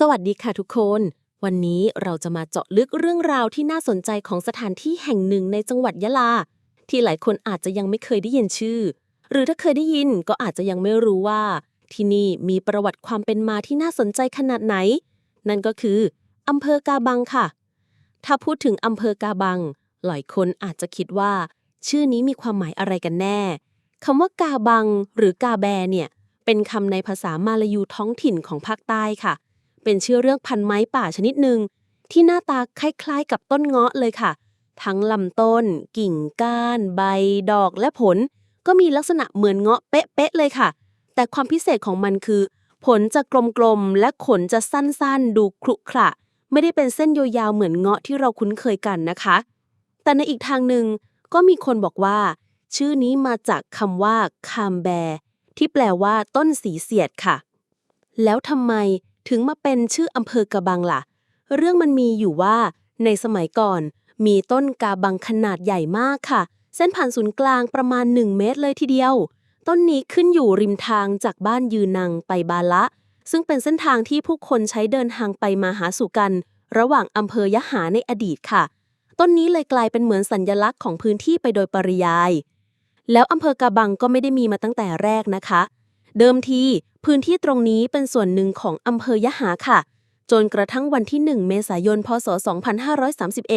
สวัสดีค่ะทุกคน วันนี้เราจะมาเจาะลึกเรื่องราวที่น่าสนใจของสถานที่แห่งหนึ่งในจังหวัดยะลา ที่หลายคนอาจจะยังไม่เคยได้ยินชื่อ หรือถ้าเคยได้ยินก็อาจจะยังไม่รู้ว่า ที่นี่มีประวัติความเป็นมาที่น่าสนใจขนาดไหน นั่นก็คืออำเภอกาบังค่ะ ถ้าพูดถึงอำเภอกาบัง หลายคนอาจจะคิดว่า ชื่อนี้มีความหมายอะไรกันแน่คำว่ากาบัง หรือกาแบเนี่ยเป็นคำในภาษามาลายูท้องถิ่นของภาคใต้ค่ะ เป็นชื่อเรื่องพันไม้ป่าชนิดหนึ่งที่หน้าตาคล้ายๆ กับต้นเงาะเลยค่ะ ทั้งลำต้น กิ่งก้าน ใบ ดอกและผล ก็มีลักษณะเหมือนเงาะเป๊ะๆเลยค่ะ แต่ความพิเศษของมันคือ ผลจะกลมๆและขนจะสั้นๆ ดูครุขระ ไม่ได้เป็นเส้นยาวๆเหมือนเงาะที่เราคุ้นเคยกันนะคะ แต่ในอีกทางหนึ่งก็มีคนบอกว่า ชื่อนี้มาจากคำว่าคามแบร์ที่แปลว่าต้นสีเสียดค่ะ แล้วทำไม ถึงมาเป็นชื่ออำเภอกะบังล่ะ เรื่องมันมีอยู่ว่า ในสมัยก่อน มีต้นกาบังขนาดใหญ่มากค่ะ เส้นผ่านศูนย์กลางประมาณ 1 เมตรเลยทีเดียว ต้นนี้ขึ้นอยู่ริมทางจากบ้านยืนนังไปบาละ ซึ่งเป็นเส้นทางที่ผู้คนใช้เดินทางไปมาหาสู่กัน ระหว่างอำเภอยะหาในอดีตค่ะ ต้นนี้เลยกลายเป็นเหมือนสัญญลักษณ์ของพื้นที่ไปโดยปริยาย แล้วอำเภอกาบังก็ไม่ได้มีมาตั้งแต่แรกนะคะ เดิมที พื้นที่ตรงนี้เป็นส่วนหนึ่งของอำเภอยะหาค่ะ จนกระทั่งวันที่ 1 เมษายน พศ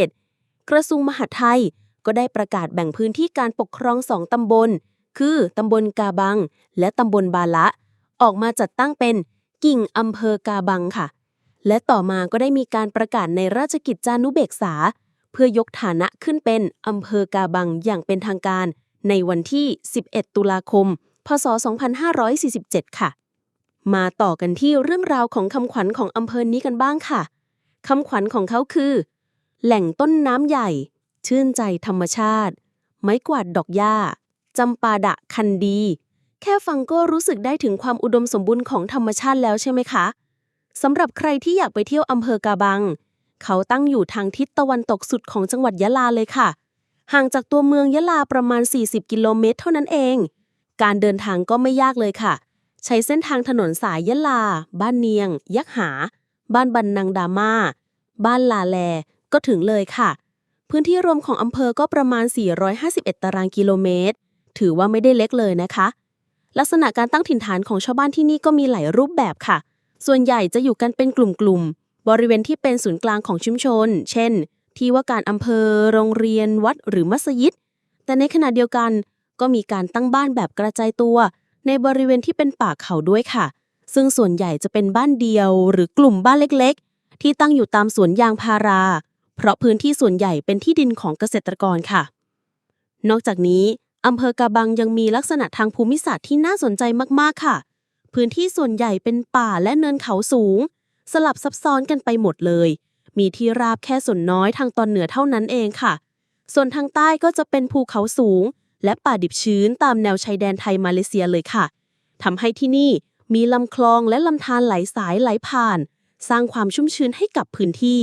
2531 กระทรวงมหาดไทย ก็ได้ประกาศแบ่งพื้นที่การปกครองสองตำบล คือตำบลกาบัง และตำบลบาละ ออกมาจัดตั้งเป็นกิ่งอำเภอกาบังค่ะ และต่อมาก็ได้มีการประกาศในราชกิจจานุเบกษา เพื่อยกฐานะขึ้นเป็นอำเภอกาบังอย่างเป็นทางการ ในวันที่ 11 ตุลาคม พศ 2547 ค่ะ มาต่อกันที่เรื่องราวของคำขวัญของอำเภอนี้กันบ้างค่ะคำขวัญของเขาคือ แหล่งต้นน้ำใหญ่ ชื่นใจธรรมชาติ ไม้กวาดดอกหญ้าจำปาดะคันดี แค่ฟังก็รู้สึกได้ถึงความอุดมสมบูรณ์ของธรรมชาติแล้วใช่ไหมคะสำหรับใครที่อยากไปเที่ยวอำเภอกาบัง เขาตั้งอยู่ทางทิศตะวันตกสุดของจังหวัดยะลาเลยค่ะ ห่างจากตัวเมืองยะลาประมาณ 40 กิโลเมตร เท่านั้นเอง การเดินทางก็ไม่ยากเลยค่ะ ใช้เส้นทางถนนสายยะลา บ้านเนียง ยักหา บ้านบันนังดามาบ้านลาแล ก็ถึงเลยค่ะ พื้นที่รวมของอำเภอก็ประมาณ 451 ตารางกิโลเมตร ถือว่าไม่ได้เล็กเลยนะคะ ลักษณะการตั้งถิ่นฐานของชาวบ้านที่นี่ก็มีหลายรูปแบบค่ะ ส่วนใหญ่จะอยู่กันเป็นกลุ่มๆ บริเวณที่เป็นศูนย์กลางของชุมชน เช่น ที่ว่าการอำเภอ โรงเรียน วัด หรือมัสยิด แต่ในขณะเดียวกัน ก็มีการตั้งบ้านแบบกระจายตัว ในบริเวณที่เป็นป่าเขาด้วยค่ะ ซึ่งส่วนใหญ่จะเป็นบ้านเดียวหรือกลุ่มบ้านเล็กๆ ที่ตั้งอยู่ตามสวนยางพารา เพราะพื้นที่ส่วนใหญ่เป็นที่ดินของเกษตรกรค่ะ นอกจากนี้อำเภอกาบังยังมีลักษณะทางภูมิศาสตร์ที่น่าสนใจมากๆค่ะ พื้นที่ส่วนใหญ่เป็นป่าและเนินเขาสูง สลับซับซ้อนกันไปหมดเลย มีที่ราบแค่ส่วนน้อยทางตอนเหนือเท่านั้นเองค่ะ ส่วนทางใต้ก็จะเป็นภูเขาสูง และป่าดิบชื้นตามแนวชายแดนไทยมาเลเซียเลยค่ะทำให้ที่นี่มีลำคลองและลำธารไหลสายไหลผ่าน สร้างความชุ่มชื้นให้กับพื้นที่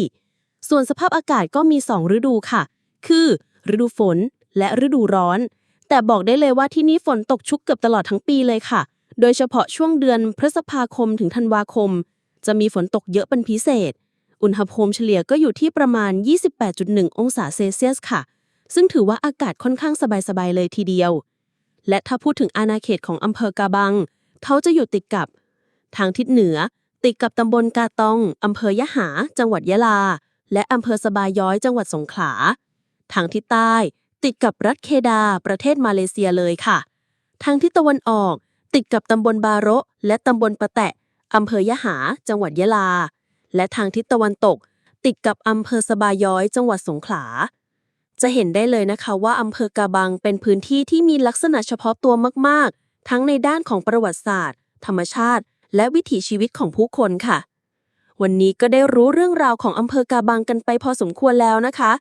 ส่วนสภาพอากาศก็มี 2 ฤดูค่ะ คือ ฤดูฝนและฤดูร้อน แต่บอกได้เลยว่าที่นี่ฝนตกชุกเกือบตลอดทั้งปีเลยค่ะ โดยเฉพาะช่วงเดือนพฤษภาคมถึงธันวาคม จะมีฝนตกเยอะเป็นพิเศษ อุณหภูมิเฉลี่ยก็อยู่ที่ประมาณ 28.1 องศาเซลเซียสค่ะ ซึ่งถือว่าอากาศค่อนข้างสบายๆเลยทีเดียว และถ้าพูดถึงอาณาเขตของอำเภอกาบัง เขาจะอยู่ติดกับ ทางทิศเหนือ ติดกับตำบลกาตองอำเภอยะหา จังหวัดยะลา และอำเภอสบายย้อยจังหวัดสงขลา ทางทิศใต้ ติดกับรัฐเคดา ประเทศมาเลเซียเลยค่ะ ทางทิศตะวันออก ติดกับตำบลบาโระและตำบลปะแตะอำเภอยะหา จังหวัดยะลา และทางทิศตะวันตก ติดกับอำเภอสบายย้อย จังหวัดสงขลา จะเห็นได้เลยนะคะว่าอำเภอกาบังเป็นพื้นที่ที่มีลักษณะเฉพาะตัวมาก ๆ ทั้งในด้านของประวัติศาสตร์ ธรรมชาติ และวิถีชีวิตของผู้คนค่ะ วันนี้ก็ได้รู้เรื่องราวของอำเภอกาบังกันไปพอสมควรแล้วนะคะ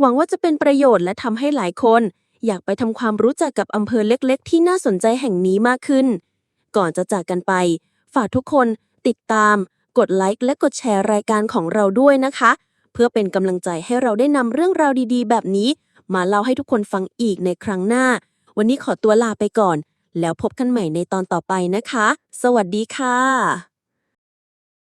หวังว่าจะเป็นประโยชน์และทำให้หลายคน อยากไปทำความรู้จักกับอำเภอเล็ก ๆ ที่น่าสนใจแห่งนี้มากขึ้น ก่อนจะจากกันไป ฝากทุกคนติดตาม กดไลค์และกดแชร์รายการของเราด้วยนะคะ เพื่อเป็นกำลังใจให้เราได้นำเรื่องราวดีๆ แบบนี้ มาเล่าให้ทุกคนฟังอีกในครั้งหน้า วันนี้ขอตัวลาไปก่อน แล้วพบกันใหม่ในตอนต่อไปนะคะ สวัสดีค่ะ